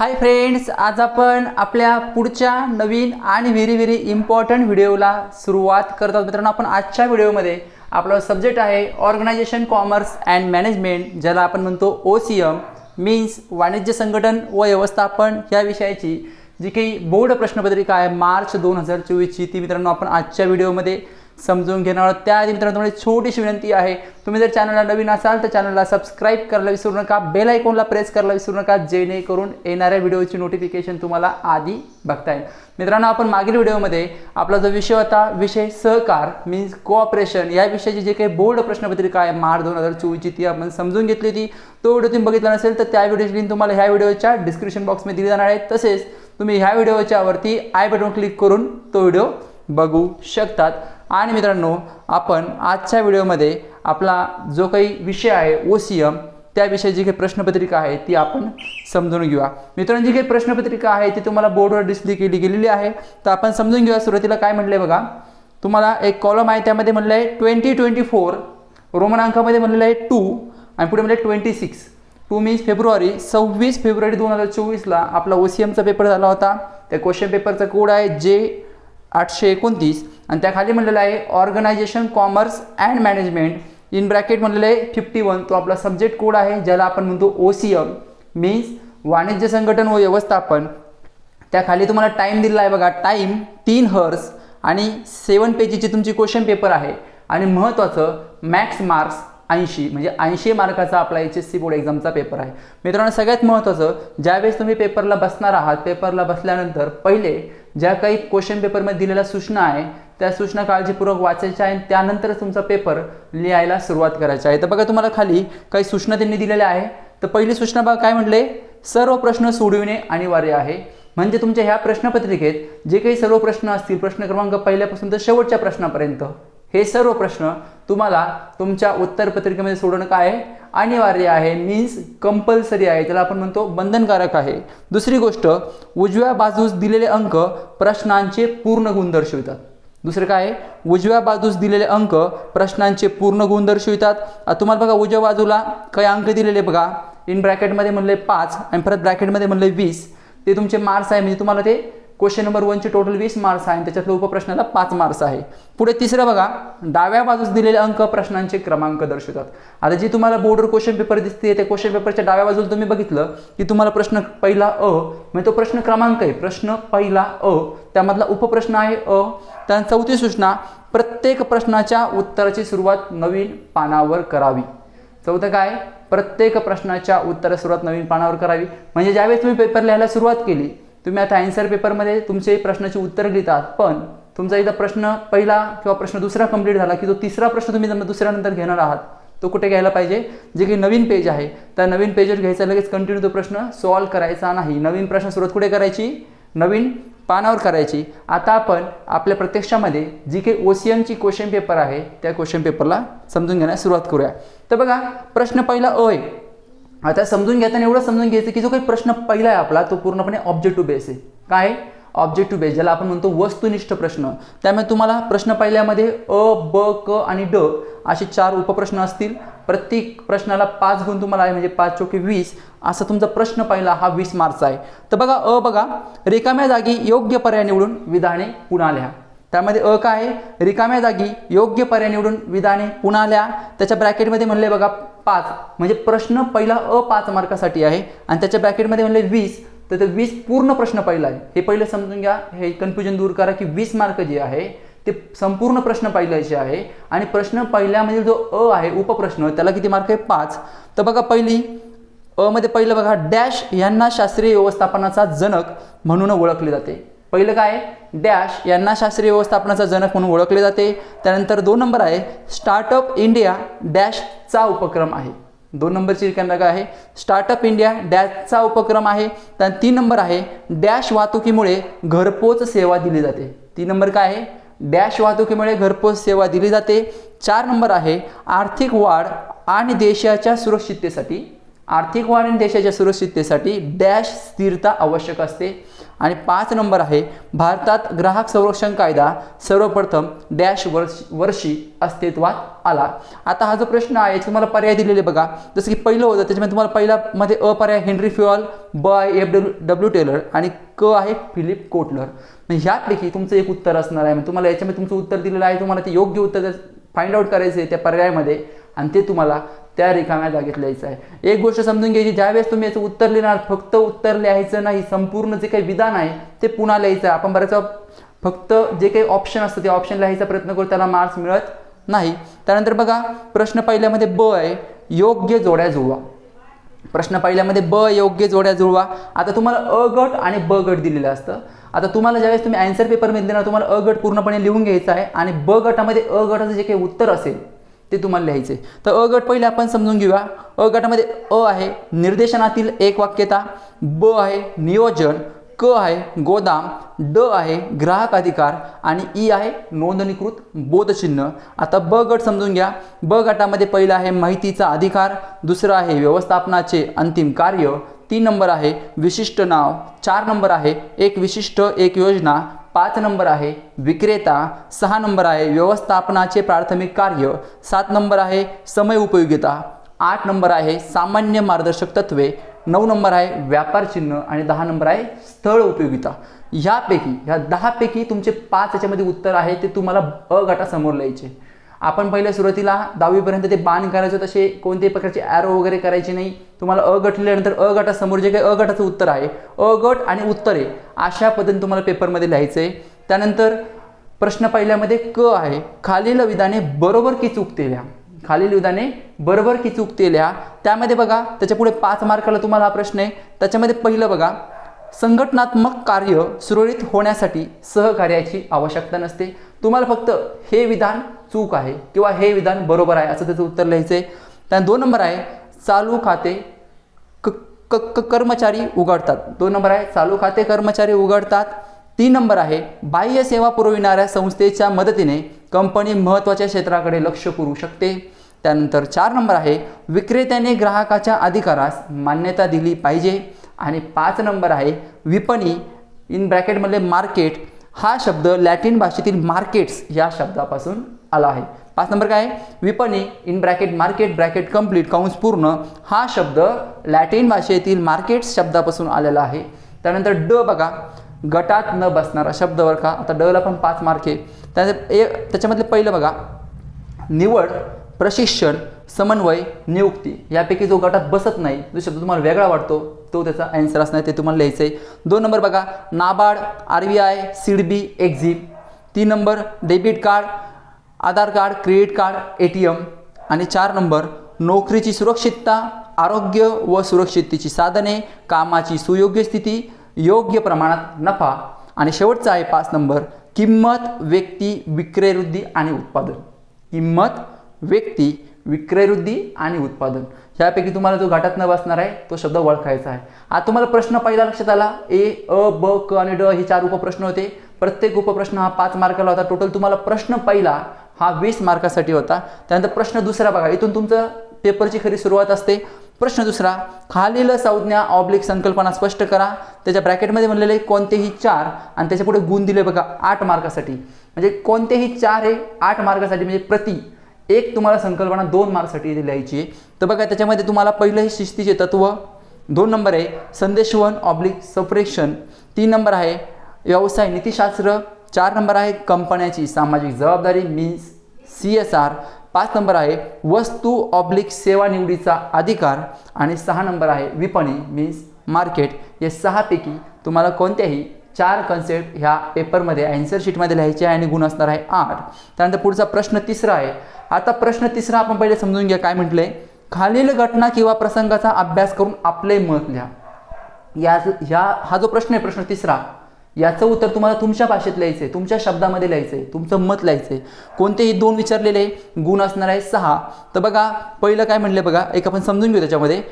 Hi friends आज आपण आपल्या पुढच्या नवीन आणि व्हेरी व्हेरी इम्पॉर्टंट व्हिडिओला सुरुवात करत आहोत. मित्रांनो आपण आजच्या व्हिडिओमध्ये आपला सब्जेक्ट आहे ऑर्गनायझेशन कॉमर्स अँड मॅनेजमेंट ज्याला आपण म्हणतो ओ सी एम मीन्स वाणिज्य संघटन व व्यवस्थापन या विषयाची जी काही बोर्ड प्रश्नपत्रिका आहे मार्च दोन हजार चोवीसची. ती मित्रांनो आपण आजच्या व्हिडिओमध्ये समजून घेणार आहोत. त्याआधी मित्रांनो तुम्हाला छोटीशी विनंती आहे. तुम्ही जर चॅनलला नवीन असाल तर चॅनलला सबस्क्राईब करायला विसरू नका. बेल आयकॉनला प्रेस करायला विसरू नका जेणेकरून येणाऱ्या व्हिडिओची नोटिफिकेशन तुम्हाला आधी बघता येईल. मित्रांनो आपण मागील व्हिडिओमध्ये आपला जो विषय होता विषय सहकार मीन्स कोऑपरेशन या विषयाची जे काही बोर्ड प्रश्नपत्रिका आहे मार्च दोन हजार चोवीसची ती आपण समजून घेतली होती. तो व्हिडिओ तुम्ही बघितला नसेल तर त्या व्हिडिओची लिंक तुम्हाला ह्या व्हिडिओच्या डिस्क्रिप्शन बॉक्समध्ये दिली जाणार आहे. तसेच तुम्ही ह्या व्हिडिओच्या वरती आय बटन क्लिक करून तो व्हिडिओ बघू शकतात. आणि मित्रांनो आपण आजच्या व्हिडिओमध्ये आपला जो काही विषय आहे ओ सी एम त्याविषयी जी काही प्रश्नपत्रिका आहे ती आपण समजून घेऊया. मित्रांनो जी काही प्रश्नपत्रिका आहे ती तुम्हाला बोर्डवर डिस्प्ले केली गेलेली आहे. तर आपण समजून घेऊया सुरुवातीला काय म्हटलंय बघा. तुम्हाला एक कॉलम आहे त्यामध्ये म्हणलं आहे ट्वेंटी ट्वेंटी फोर रोमन अंकामध्ये म्हणलेलं आहे टू आणि पुढे म्हणलं ट्वेंटी सिक्स टू मीन्स फेब्रुवारी सव्वीस फेब्रुवारी दोन हजार चोवीसला आपला ओ सी एमचा पेपर झाला होता. त्या क्वेश्चन पेपरचा कोड आहे जे आठशे एकोणतीस. आणि त्याखाली म्हणलेलं आहे organisation commerce and management in bracket म्हणलेलं आहे फिफ्टी वन तो आपला सब्जेक्ट कोड आहे ज्याला आपण म्हणतो ओ सी एम मीन्स वाणिज्य संघटन व व्यवस्थापन. त्याखाली तुम्हाला टाईम दिलेला आहे बघा. टाईम तीन हर्स आणि सेवन पेजीची तुमची क्वेश्चन पेपर आहे. आणि महत्त्वाचं मॅक्स मार्क्स ऐंशी. म्हणजे ऐंशी मार्काचा आपला एच एस सी बोर्ड एक्झामचा पेपर आहे. मित्रांनो सगळ्यात महत्त्वाचं ज्यावेळेस तुम्ही पेपरला बसणार आहात पेपरला बसल्यानंतर पहिले ज्या काही क्वेश्चन पेपरमध्ये दिलेल्या सूचना आहे त्या सूचना काळजीपूर्वक वाचायच्या आहे त्यानंतरच तुमचा पेपर लिहायला सुरुवात करायची आहे. तर बघा तुम्हाला खाली काही सूचना त्यांनी दिलेल्या आहे. तर पहिली सूचना बघा काय म्हटले? सर्व प्रश्न सोडविणे अनिवार्य आहे. म्हणजे तुमच्या ह्या प्रश्नपत्रिकेत जे काही सर्व प्रश्न असतील प्रश्न क्रमांक पहिल्यापासून तर शेवटच्या प्रश्नापर्यंत हे सर्व प्रश्न तुम्हाला तुमच्या उत्तरपत्रिकेमध्ये सोडवणं काय आहे? अनिवार्य आहे मीन्स कंपल्सरी आहे. त्याला आपण म्हणतो बंधनकारक आहे. दुसरी गोष्ट उजव्या बाजूस दिलेले अंक प्रश्नांचे पूर्ण गुण दर्शवितात. दुसरं काय आहे? उजव्या बाजूस दिलेले अंक प्रश्नांचे पूर्ण गुण दर्शवितात. तुम्हाला बघा उजव्या बाजूला काही अंक दिलेले बघा. इन ब्रॅकेटमध्ये म्हणले पाच आणि परत ब्रॅकेटमध्ये म्हणले वीस. ते तुमचे मार्क्स आहे म्हणजे तुम्हाला ते क्वेश्चन नंबर वनचे टोटल वीस मार्क्स आहे आणि त्याच्यातल्या उपप्रश्नाला पाच मार्क्स आहे. पुढे तिसरं बघा डाव्या बाजूस दिलेले अंक प्रश्नांचे क्रमांक दर्शवतात. आता जी तुम्हाला बोर्डवर क्वेश्चन पेपर दिसते त्या क्वेश्चन पेपरच्या डाव्या बाजूला तुम्ही बघितलं की तुम्हाला प्रश्न पहिला अ म्हणजे तो प्रश्न क्रमांक आहे. प्रश्न पहिला अ त्यामधला उपप्रश्न आहे अ. त्या चौथी सूचना प्रत्येक प्रश्नाच्या उत्तराची सुरुवात नवीन पानावर करावी. चौथं काय? प्रत्येक प्रश्नाच्या उत्तर सुरुवात नवीन पानावर करावी. म्हणजे ज्यावेळेस तुम्ही पेपर लिहायला सुरुवात केली तुम्ही आता आन्सर पेपरमध्ये तुमचे प्रश्नाची उत्तर लिहितात पण तुमचा एकदा प्रश्न पहिला किंवा प्रश्न दुसरा कंप्लीट झाला की तो तिसरा प्रश्न तुम्ही जर दुसऱ्यानंतर घेणार आहात. तो कुठे घ्यायला पाहिजे? जे काही नवीन पेज आहे त्या नवीन पेजवर घ्यायचा लगेच कंटिन्यू तो प्रश्न सॉल्व करायचा नाही. नवीन प्रश्न सुरुवात कुठे करायची? नवीन पानावर करायची. आता आपण आपल्या प्रत्यक्षामध्ये जी काही ओ सी एमची क्वेश्चन पेपर आहे त्या क्वेश्चन पेपरला समजून घेण्यास सुरुवात करूया. तर बघा प्रश्न पहिला अ आहे. आता समजून घेताना एवढं समजून घ्यायचं की जो काही प्रश्न पहिला आहे आपला तो पूर्णपणे ऑब्जेक्टिव्ह बेस आहे. काय? ऑब्जेक्टिव्ह बेस ज्याला आपण म्हणतो वस्तुनिष्ठ प्रश्न. त्यामुळे तुम्हाला प्रश्न पहिल्यामध्ये अ ब क आणि ड असे चार उपप्रश्न असतील. प्रत्येक प्रश्नाला पाच गुण तुम्हाला आहे म्हणजे पाच चौके वीस असा तुमचा प्रश्न पहिला हा वीस मार्कचा आहे. तर बघा अ बघा रिकाम्या जागी योग्य पर्याय निवडून विधाने पुन्हा लिहा त्यामध्ये अ काय आहे? रिकाम्या जागी योग्य पर्याय निवडून विधाने पुन्हा लिहा त्याच्या ब्रॅकेटमध्ये म्हणले बघा पाच. म्हणजे प्रश्न पहिला अ पाच मार्कासाठी आहे. आणि त्याच्या ब्रॅकेटमध्ये म्हणले वीस. तर ते वीस पूर्ण प्रश्न पहिला आहे. हे पहिलं समजून घ्या. हे कन्फ्युजन दूर करा की वीस मार्क जे आहे ते संपूर्ण प्रश्न पहिल्याचे आहे. आणि प्रश्न पहिल्यामध्ये जो अ आहे उपप्रश्न त्याला किती मार्क आहे? पाच. तर बघा पहिली अ मध्ये पहिलं बघा डॅश यांना शास्त्रीय व्यवस्थापनाचा जनक म्हणून ओळखले जाते. पहिलं काय? डॅश यांना शास्त्रीय व्यवस्थापनाचा जनक म्हणून ओळखले जाते. त्यानंतर दोन नंबर आहे स्टार्टअप इंडिया डॅशचा उपक्रम आहे. दोन नंबरची रिकामी काय आहे. स्टार्टअप इंडिया डॅशचा उपक्रम आहे. त्यानंतर तीन नंबर आहे डॅश वाहतुकीमुळे घरपोच सेवा दिली जाते. तीन नंबर काय आहे? डॅश वाहतुकीमुळे घरपोच सेवा दिली जाते. चार नंबर आहे आर्थिक वाढ आणि देशाच्या सुरक्षिततेसाठी. आर्थिक वाढ आणि देशाच्या सुरक्षिततेसाठी डॅश स्थिरता आवश्यक असते. आणि पाच नंबर आहे भारतात ग्राहक संरक्षण कायदा सर्वप्रथम डॅश वर्ष वर्षी अस्तित्वात आला. आता हा जो प्रश्न आहे याचे तुम्हाला पर्याय दिलेले बघा. जसं की पहिलं होतं त्याच्यामध्ये तुम्हाला पहिल्यामध्ये अ पर्याय हेनरी फ्युअल ब आहे एफ डब्ल्यू डब्ल्यू टेलर आणि क आहे फिलिप कोटलर. म्हणजे ह्यापैकी तुमचं एक उत्तर असणार आहे. तुम्हाला याच्यामध्ये तुमचं उत्तर दिलेलं आहे तुम्हाला ते योग्य उत्तर फाइंड आउट करायचं आहे त्या पर्यायामध्ये आणि ते तुम्हाला त्या रिकाम्या जागेत लिहायचं आहे. एक गोष्ट समजून घ्यायची ज्यावेळेस तुम्ही याचं उत्तर लिहिणार फक्त उत्तर लिहायचं नाही संपूर्ण जे काही विधान आहे ते पुन्हा लिहायचं आहे. आपण बऱ्याच फक्त जे काही ऑप्शन असतं ते ऑप्शन लिहायचा प्रयत्न करू त्याला मार्क्स मिळत नाही. त्यानंतर बघा प्रश्न पहिल्यामध्ये ब आहे योग्य जोड्या जुळवा. प्रश्न पहिल्यामध्ये ब योग्य जोड्या जुळवा. आता तुम्हाला अ गट आणि ब गट दिलेलं असतं. आता तुम्हाला ज्यावेळेस तुम्ही अँसर पेपरमध्ये देणार तुम्हाला अ गट पूर्णपणे लिहून घ्यायचा आहे आणि ब गटामध्ये अ गटाचं जे काही उत्तर असेल ते तुम्हाला लिहायचे तर अ गट पहिले आपण समजून घेऊया. अ गटामध्ये अ आहे निर्देशनातील एक वाक्यता ब आहे नियोजन क आहे गोदाम ड आहे ग्राहक अधिकार आणि ई आहे नोंदणीकृत बोधचिन्ह. आता ब गट समजून घ्या. ब गटामध्ये पहिलं आहे माहितीचा अधिकार दुसरं आहे व्यवस्थापनाचे अंतिम कार्य तीन नंबर आहे विशिष्ट नाव चार नंबर आहे एक विशिष्ट एक योजना पाच नंबर आहे विक्रेता सहा नंबर आहे व्यवस्थापनाचे प्राथमिक कार्य सात नंबर आहे समय उपयोगिता आठ नंबर आहे सामान्य मार्गदर्शक तत्वे नऊ नंबर आहे व्यापार चिन्ह आणि दहा नंबर आहे स्थळ उपयोगिता. ह्यापैकी ह्या दहापैकी तुमचे पाच याच्यामध्ये उत्तर आहे ते तुम्हाला अ गटासमोर लिहायचे. आपण पहिल्या सुरुवातीला दहावीपर्यंत ते बाण करायचं तसे कोणत्याही प्रकारचे ॲरो वगैरे करायचे नाही. तुम्हाला अ गट लिहिल्यानंतर अ गटासमोर जे काही अ गटाचं उत्तर आहे अ गट आणि उत्तरे अशा पद्धतीने तुम्हाला पेपरमध्ये लिहायचं आहे त्यानंतर प्रश्न पहिल्यामध्ये क आहे. खालील विधाने बरोबर की चुकते लिहा खालील विधाने बरोबर की चुकते लिहा त्यामध्ये बघा त्याच्या पुढे पाच मार्काला तुम्हाला हा प्रश्न आहे. त्याच्यामध्ये पहिलं बघा संघटनात्मक कार्य सुरळीत होण्यासाठी सहकार्याची आवश्यकता नसते. तुम्हाला फक्त हे विधान चूक आहे किंवा हे विधान बरोबर आहे असं त्याचं उत्तर लिहायचं आहे त्यानंतर दोन नंबर आहे चालू खाते क क क- कर्मचारी उघडतात. दोन नंबर आहे चालू खाते कर्मचारी उघडतात. तीन नंबर आहे बाह्य सेवा पुरविणाऱ्या संस्थेच्या मदतीने कंपनी महत्त्वाच्या क्षेत्राकडे लक्ष पुरू शकते. त्यानंतर चार नंबर आहे विक्रेत्याने ग्राहकाच्या अधिकारास मान्यता दिली पाहिजे. आणि पाच नंबर आहे विपणी इन ब्रॅकेटमधले मार्केट हा शब्द लॅटिन भाषेतील मार्केट्स या शब्दापासून आला आहे. पाच नंबर काय? आहे? विपणी in bracket market bracket complete कंस पूर्ण. हा शब्द लॅटिन भाषेतील मार्केट्स शब्दापासून आलेला आहे. त्यानंतर ड बघा. गटात न बसणारा शब्द बर का? आता डला पण पाच मार्क आहे. त्यानंतर ए त्याच्यामधले पहिलं बघा. निवड प्रशिक्षण समन्वय नियुक्ती. यापैकी जो गटात बसत नाही जो शब्द तुम्हाला वेगळा वाटतो तो त्याचा ॲन्सर असणार ते तुम्हाला लिहायचं आहे दोन नंबर बघा. NABARD R B I SIDBI EXIM. तीन number debit card Aadhaar card credit card A T M आणि चार नंबर नोकरीची सुरक्षितता आरोग्य व सुरक्षिततेची साधने कामाची सुयोग्य स्थिती योग्य प्रमाणात नफा आणि शेवटचा आहे पाच नंबर किंमत व्यक्ती विक्रयवृद्धी आणि उत्पादन. किंमत व्यक्ती विक्रयवृद्धी आणि उत्पादन. ह्यापैकी तुम्हाला जो घाटात न बसणार आहे तो शब्द ओळखायचा आहे. आता तुम्हाला प्रश्न पहिला लक्षात आला ए अ ब क आणि ड हे चार उपप्रश्न होते. प्रत्येक उपप्रश्न हा पाच मार्काला होता. टोटल तुम्हाला प्रश्न पहिला हा वीस मार्कासाठी होता. त्यानंतर प्रश्न दुसरा बघा इथून तुमचं पेपरची खरी सुरुवात असते. प्रश्न दुसरा खालील संज्ञा ऑब्लिक संकल्पना स्पष्ट करा. त्याच्या ब्रॅकेटमध्ये म्हणलेले कोणतेही चार आणि त्याच्या पुढे गुण दिले बघा आठ मार्कासाठी. म्हणजे कोणतेही चार हे आठ मार्कासाठी म्हणजे प्रति एक तुम्हाला संकल्पना दोन मार्कसाठी लिहायची आहे. तर बघा त्याच्यामध्ये तुम्हाला पहिलं हे शिस्तीचे तत्व दोन नंबर आहे संदेशवन ऑब्लिक सप्रेशन तीन नंबर आहे व्यवसाय नीतीशास्त्र चार नंबर आहे कंपन्याची सामाजिक जबाबदारी मीन्स सी एस आर पाच नंबर आहे वस्तू ऑब्लिक सेवा निवडीचा अधिकार. आणि सहा नंबर आहे विपणी मीन्स मार्केट या सहापैकी तुम्हाला कोणत्याही चार कन्सेप्ट ह्या पेपरमध्ये अँसर शीटमध्ये लिहायचे आहे आणि गुण असणार आहे आठ. त्यानंतर पुढचा प्रश्न तिसरा आहे. आता प्रश्न तिसरा आपण पहिले समजून घ्या काय म्हटलंय खालील घटना किंवा प्रसंगाचा अभ्यास करून आपले मत लिहा. या ह्या हा जो प्रश्न आहे प्रश्न तिसरा. याचं उत्तर तुम्हाला तुमच्या भाषेत लिहायचं आहे तुमच्या शब्दामध्ये लिहायचं आहे तुमचं मत लिहायचं आहे कोणतेही दोन विचारलेले गुण असणार आहे सहा. तर बघा पहिलं काय म्हणलं बघा एक आपण समजून घेऊ त्याच्यामध्ये.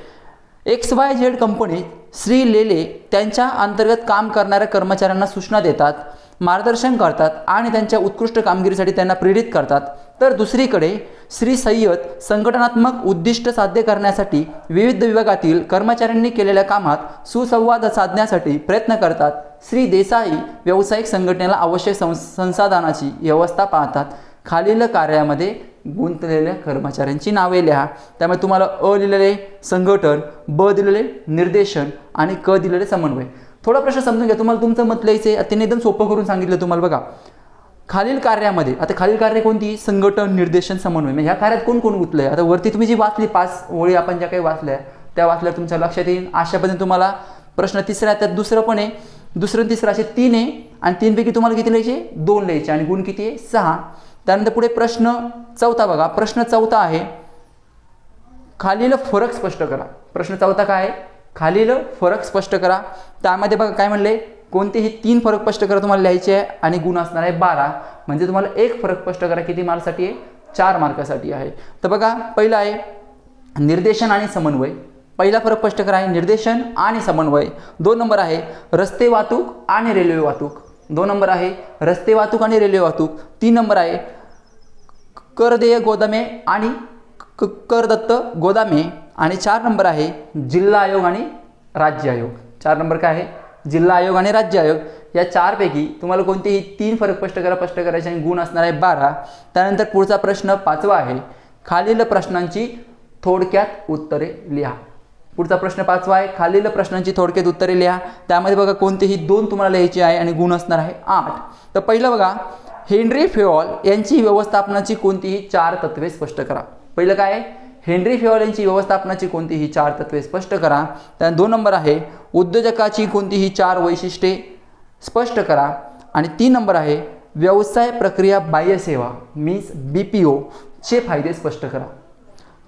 एक्स वाय झेड कंपनीत श्री लेले त्यांच्या अंतर्गत काम करणाऱ्या कर्मचाऱ्यांना सूचना देतात मार्गदर्शन करतात आणि त्यांच्या उत्कृष्ट कामगिरीसाठी त्यांना प्रेरित करतात. तर दुसरीकडे श्री सय्यद संघटनात्मक उद्दिष्ट साध्य करण्यासाठी विविध विभागातील कर्मचाऱ्यांनी केलेल्या कामात सुसंवाद साधण्यासाठी प्रयत्न करतात. श्री देसाई व्यावसायिक संघटनेला आवश्यक संसाधनाची व्यवस्था पाहतात. खालील कार्यामध्ये गुंतलेल्या कर्मचाऱ्यांची नावे लिहा. त्यामुळे तुम्हाला अ लिहिलेले संघटन ब दिलेले निर्देशन आणि क दिलेले समन्वय. थोडा प्रश्न समजून घ्या. तुम्हाला तुमचं मत लिहायचं आहे त्यांनी एकदम सोपं करून सांगितलं तुम्हाला बघा. खालील कार्यामध्ये आता खालील कार्य कोणती? संघटन निर्देशन समन्वय. म्हणजे ह्या कार्यात कोण कोण गुंतलंय आता वरती तुम्ही जी वाचली पाच ओळी आपण ज्या काही वाचल्या त्या वाचल्या तुमच्या लक्षात येईल. अशा पद्धतीने तुम्हाला प्रश्न तिसरा त्यात दुसरं पण आहे. दुसरं तिसरं असे तीन आहे. आणि तीनपैकी तुम्हाला किती लिहायचे? दोन लिहायचे. आणि गुण किती आहे? सहा. त्यानंतर पुढे प्रश्न चौथा बघा. प्रश्न चौथा आहे. खालील फरक स्पष्ट करा. प्रश्न चौथा काय आहे? खालील फरक स्पष्ट करा. त्यामध्ये बघा काय म्हणले? कोणतेही तीन फरक स्पष्ट करा तुम्हाला लिहायचे आहे आणि गुण असणार आहे बारा. म्हणजे तुम्हाला एक फरक स्पष्ट करा किती मार्कसाठी आहे? चार मार्कासाठी आहे. तर बघा पहिलं आहे निर्देशन आणि समन्वय. पहिला फरक स्पष्ट करा आहे निर्देशन आणि समन्वय. दोन नंबर आहे रस्ते वाहतूक आणि रेल्वे वाहतूक. दोन नंबर आहे रस्ते वाहतूक आणि रेल्वे वाहतूक. तीन नंबर आहे कर देय गोदामे आणि क करदत्त गोदामे. आणि चार नंबर आहे जिल्हा आयोग आणि राज्य आयोग. चार नंबर काय आहे? जिल्हा आयोग आणि राज्य आयोग या चारपैकी तुम्हाला कोणतेही तीन फरक स्पष्ट करा स्पष्ट करायचे आणि गुण असणार आहे बारा. त्यानंतर पुढचा प्रश्न पाचवा आहे. खालील प्रश्नांची थोडक्यात उत्तरे लिहा. पुढचा प्रश्न पाचवा आहे. खालील प्रश्नांची थोडक्यात उत्तरे लिहा. त्यामध्ये बघा कोणतेही दोन तुम्हाला लिहायची आहे आणि गुण असणार आहे आठ. तर पहिलं बघा हेनरी फेऑल यांची व्यवस्थापनाची कोणतीही चार तत्वे स्पष्ट करा. पहिलं काय आहे? हेनरी फेऑल यांची व्यवस्थापनाची कोणतीही चार तत्वे स्पष्ट करा. त्या दोन नंबर आहे उद्योजकाची कोणतीही चार वैशिष्ट्ये स्पष्ट करा. आणि तीन नंबर आहे व्यवसाय प्रक्रिया बाह्य सेवा मीन्स बी पी ओचे फायदे स्पष्ट करा.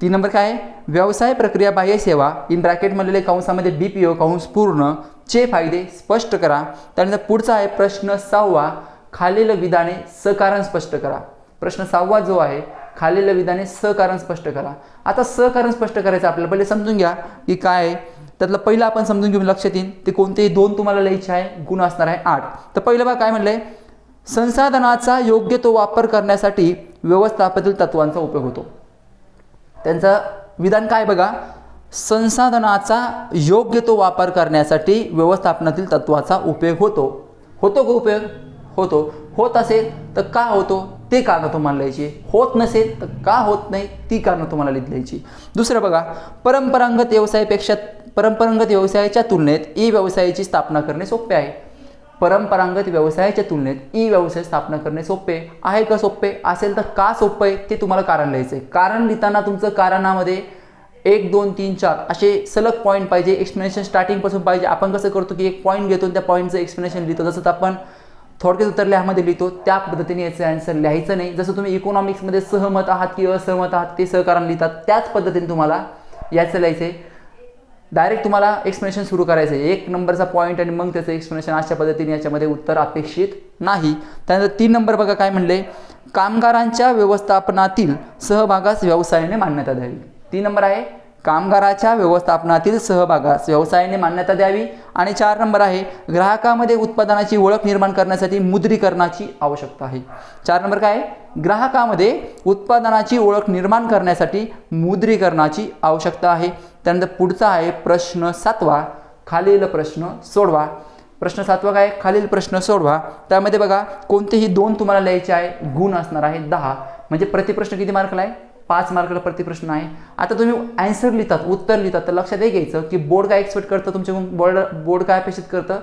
तीन नंबर काय आहे व्यवसाय प्रक्रिया बाह्य सेवा इन ब्रॅकेटमधलेले कंसामध्ये बी पी ओ कंस पूर्ण चे फायदे स्पष्ट करा. त्यानंतर पुढचा आहे प्रश्न सहावा खालील विधाने सकारण स्पष्ट करा. प्रश्न सहावा जो आहे खालील विधाने सहकारण स्पष्ट करा. आता सहकारण स्पष्ट करायचं आपल्याला पहिले समजून घ्या की काय आहे. त्यातलं पहिलं आपण समजून घेऊन लक्षात येईल ते कोणतेही दोन तुम्हाला लिहायचे आहे गुण असणार आहे आठ. तर पहिलं बघा काय म्हणलंय? संसाधनाचा योग्य तो वापर करण्यासाठी व्यवस्थापनातील तत्वांचा उपयोग होतो. त्यांचं विधान काय बघा? संसाधनाचा योग्य तो वापर करण्यासाठी व्यवस्थापनातील तत्वाचा उपयोग होतो. होतो का उपयोग? होतो. होत असेल तर का होतो? ते कारणं तुम्हाला लिहायची. होत नसेल तर का होत नाही ती कारणं तुम्हाला लिहित लिहायची. दुसरं बघा परंपरागत व्यवसायापेक्षा परंपरागत व्यवसायाच्या तुलनेत ई व्यवसायाची स्थापना करणे सोपे आहे. परंपरागत व्यवसायाच्या तुलनेत ई व्यवसाय स्थापना करणे सोपे आहे का सोपे? असेल तर का सोपं आहे ते तुम्हाला कारण लिहायचं आहे कारण लिहिताना तुमचं कारणामध्ये एक दोन तीन चार असे सलग पॉईंट पाहिजे एक्सप्लेनेशन स्टार्टिंगपासून पाहिजे. आपण कसं करतो की एक पॉईंट घेतो त्या पॉईंटचं एक्सप्लेनेशन लिहितो. जसं आपण थोडक्यात उत्तर लिहामध्ये लिहितो त्या पद्धतीने याचं आन्सर लिहायचं नाही. जसं तुम्ही इकॉनॉमिक्समध्ये सहमत आहात की असहमत आहात ते सहकारण लिहितात त्याच पद्धतीने तुम्हाला याचं लिहायचं आहे डायरेक्ट तुम्हाला एक्सप्लेनेशन सुरू करायचं आहे एक नंबरचा पॉईंट आणि मग त्याचं एक्सप्लेनेशन अशा पद्धतीने याच्यामध्ये उत्तर अपेक्षित नाही. त्यानंतर तीन नंबर बघा काय म्हणले. कामगारांच्या व्यवस्थापनातील सहभागास व्यवसायाने मान्यता द्यावी. तीन नंबर आहे कामगाराच्या व्यवस्थापनातील सहभागास व्यवसायाने मान्यता द्यावी. आणि चार नंबर आहे ग्राहकामध्ये उत्पादनाची ओळख निर्माण करण्यासाठी मुद्रीकरणाची आवश्यकता आहे. चार नंबर काय? आहे ग्राहकामध्ये उत्पादनाची ओळख निर्माण करण्यासाठी मुद्रीकरणाची आवश्यकता आहे. त्यानंतर पुढचा आहे प्रश्न सातवा. खालील प्रश्न सोडवा. प्रश्न सातवा काय? खालील प्रश्न सोडवा. त्यामध्ये बघा कोणतेही दोन तुम्हाला लिहायचे आहे गुण असणार आहे दहा. म्हणजे प्रतिप्रश्न किती मार्कला आहे? पाच मार्काला प्रतिप्रश्न आहे आता तुम्ही ॲन्सर लिहितात उत्तर लिहितात तर लक्षात हे घ्यायचं की बोर्ड काय एक्सपेक्ट करतं तुमच्याकडून बोर्ड बोर्ड काय अपेक्षित करतं?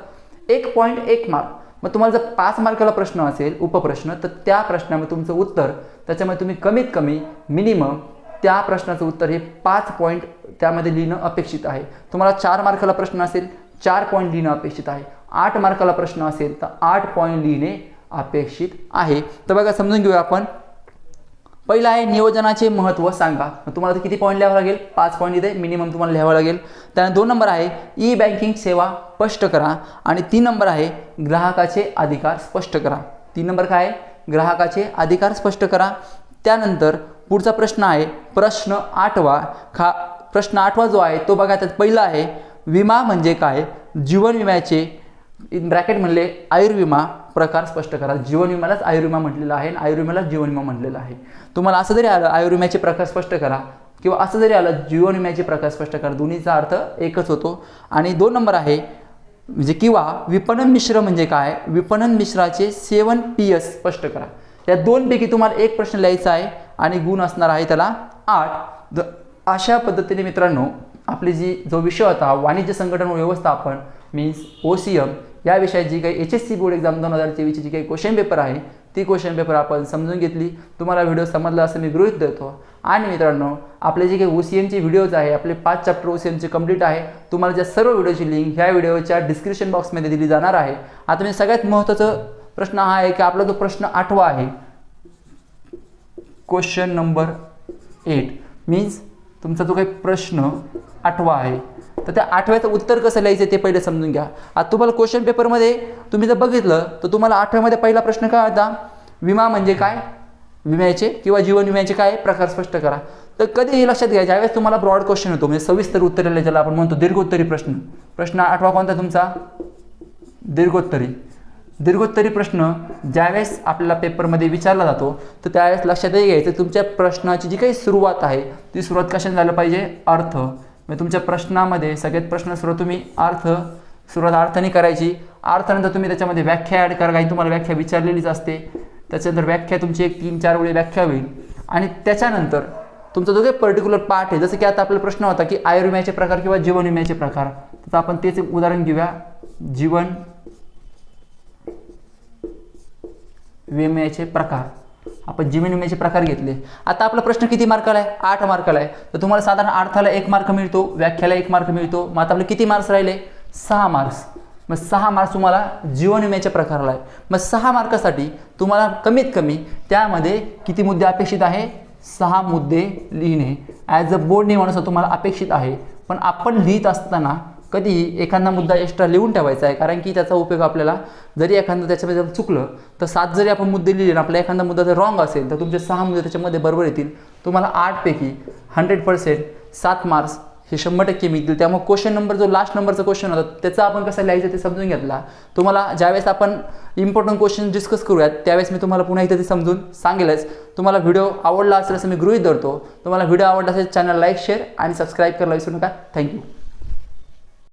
एक पॉईंट एक मार्क मग तुम्हाला जर पाच मार्काला प्रश्न असेल उपप्रश्न तर त्या प्रश्नामध्ये तुमचं उत्तर त्याच्यामध्ये तुम्ही कमीत कमी मिनिमम त्या प्रश्नाचं उत्तर हे पाच पॉईंट त्यामध्ये लिहिणं अपेक्षित आहे. तुम्हाला चार मार्काला प्रश्न असेल चार पॉईंट लिहिणं अपेक्षित आहे. आठ मार्काला प्रश्न असेल तर आठ पॉईंट लिहिणे अपेक्षित आहे. तर बघा समजून घेऊया आपण. पहिलं आहे नियोजनाचे महत्त्व सांगा. मग तुम्हाला किती पॉईंट लिहावं लागेल? पाच पॉईंट इथे मिनिमम तुम्हाला लिहावं लागेल. त्यानंतर दोन नंबर आहे ई बँकिंग सेवा स्पष्ट करा. आणि तीन नंबर आहे ग्राहकाचे अधिकार स्पष्ट करा. तीन नंबर काय आहे? ग्राहकाचे अधिकार स्पष्ट करा. त्यानंतर पुढचा प्रश्न आहे प्रश्न आठवा. खा प्रश्न आठवा जो आहे तो बघा त्यात पहिला आहे विमा म्हणजे काय? जीवन विम्याचे इन ब्रॅकेट म्हणले आयुर्विमा प्रकार स्पष्ट करा. जीवन विम्यालाच आयुर्विमा म्हटलेला आहे आणि आयुर्विम्यालाच जीवन विमा म्हटलेला आहे. तुम्हाला असं जरी आलं आयुर्विम्याचे प्रकार स्पष्ट करा किंवा असं जरी आलं जीवन विम्याचे प्रकार स्पष्ट करा दोन्हीचा अर्थ एकच होतो. आणि दोन नंबर आहे म्हणजे किंवा विपणन मिश्र म्हणजे काय? विपणन मिश्राचे सेवन पी एस स्पष्ट करा. या दोनपैकी तुम्हाला एक प्रश्न लिहायचा आहे आणि गुण असणार आहे त्याला आठ. द अशा पद्धतीने मित्रांनो आपली जी जो विषय होता वाणिज्य संघटन व्यवस्थापन मीन्स ओ सी एम या विषयाची जी काही H S C board exam दोन हजार चोवीसची जी काही क्वेश्चन पेपर आहे ती क्वेश्चन पेपर आपण समजून घेतली. तुम्हाला व्हिडिओ समजला असं मी गृहीत धरतो. आणि मित्रांनो आपले जे काही ओ सी एमचे व्हिडिओज आहे आपले पाच चॅप्टर ओ सी एमचे कंप्लीट आहे तुम्हाला ज्या सर्व व्हिडिओची लिंक ह्या व्हिडिओच्या डिस्क्रिप्शन बॉक्समध्ये दिली जाणार आहे. आता मी सगळ्यात महत्त्वाचं प्रश्न हा आहे की आपला जो प्रश्न आठवा आहे क्वेश्चन नंबर एट मीन्स तुमचा जो काही प्रश्न आठवा आहे तर त्या आठव्याचं उत्तर कसं लिहायचं ते पहिले समजून घ्या. आता तुम्हाला क्वेश्चन पेपरमध्ये तुम्ही जर बघितलं तर तुम्हाला आठव्यामध्ये पहिला प्रश्न काय होता? विमा म्हणजे काय? विम्याचे किंवा जीवन विम्याचे काय? प्रकार स्पष्ट करा. तर कधी हे लक्षात घ्या ज्यावेळेस तुम्हाला ब्रॉड क्वेश्चन होतो म्हणजे सविस्तर उत्तर ज्याला आपण म्हणतो दीर्घोत्तरी प्रश्न. प्रश्न आठवा कोणता तुमचा? दीर्घोत्तरी. दीर्घोत्तरी प्रश्न ज्यावेळेस आपल्याला पेपरमध्ये विचारला जातो तर त्यावेळेस लक्षातही घ्यायचं तुमच्या प्रश्नाची जी काही सुरुवात आहे ती सुरुवात कशाने झालं पाहिजे? अर्थ. म्हणजे तुमच्या प्रश्नामध्ये सगळ्यात प्रश्न सुरुवात तुम्ही अर्थ सुरुवात अर्थाने करायची. अर्थानंतर तुम्ही त्याच्यामध्ये व्याख्या ॲड करा. काही तुम्हाला व्याख्या विचारलेलीच असते. त्याच्यानंतर व्याख्या तुमची एक तीन चार वेळी व्याख्या होईल. आणि त्याच्यानंतर तुमचा जो काही पर्टिक्युलर पार्ट आहे जसं की आता आपला प्रश्न होता की आयुर्विम्याचे प्रकार किंवा जीवन विम्याचे प्रकार. तर आपण तेच एक उदाहरण घेऊया. जीवन विम्याचे प्रकार. आपण जीवन विम्याचे प्रकार घेतले. आता आपला प्रश्न किती मार्काला आहे? आठ मार्काला आहे. तर तुम्हाला साधारण अर्थाला एक मार्क मिळतो व्याख्याला एक मार्क मिळतो. मग आता आपले किती मार्क्स राहिले? सहा मार्क्स. मग सहा मार्क्स तुम्हाला जीवन विम्याच्या प्रकाराला आहे. मग सहा मार्कासाठी तुम्हाला कमीत कमी त्यामध्ये किती मुद्दे अपेक्षित आहे? सहा मुद्दे लिहिणे. ॲज अ बोर्ड नियमानुसार तुम्हाला अपेक्षित आहे. पण आपण लिहित असताना कधीही एखादा मुद्दा एक्स्ट्रा लिहून ठेवायचा आहे कारण की त्याचा उपयोग आपल्याला जरी एखादं त्याच्यामध्ये जर चुकलं तर सात जरी आपण मुद्दे लिहिले आणि आपला एखादा मुद्दा जर रॉंग असेल तर तुमचे सहा मुद्दे त्याच्यामध्ये बरोबर येतील. तुम्हाला आठपैकी हंड्रेड पर्सेंट सात मार्क्स हे शंभर टक्के मिळतील. त्यामुळे क्वेश्चन नंबर जो लास्ट नंबरचा क्वेश्चन होता त्याचा आपण कसं लिहायचं ते समजून घेतला. तुम्हाला ज्यावेळेस आपण इम्पॉर्टंट क्वेश्चन डिस्कस करूयात त्यावेळेस मी तुम्हाला पुन्हा इथे ते समजून सांगेलच. तुम्हाला व्हिडिओ आवडला असेल असं मी गृहित धरतो. तुम्हाला व्हिडिओ आवडला असेल चॅनल लाईक शेअर आणि सबस्क्राईब करायला विसरू नका. थँक्यू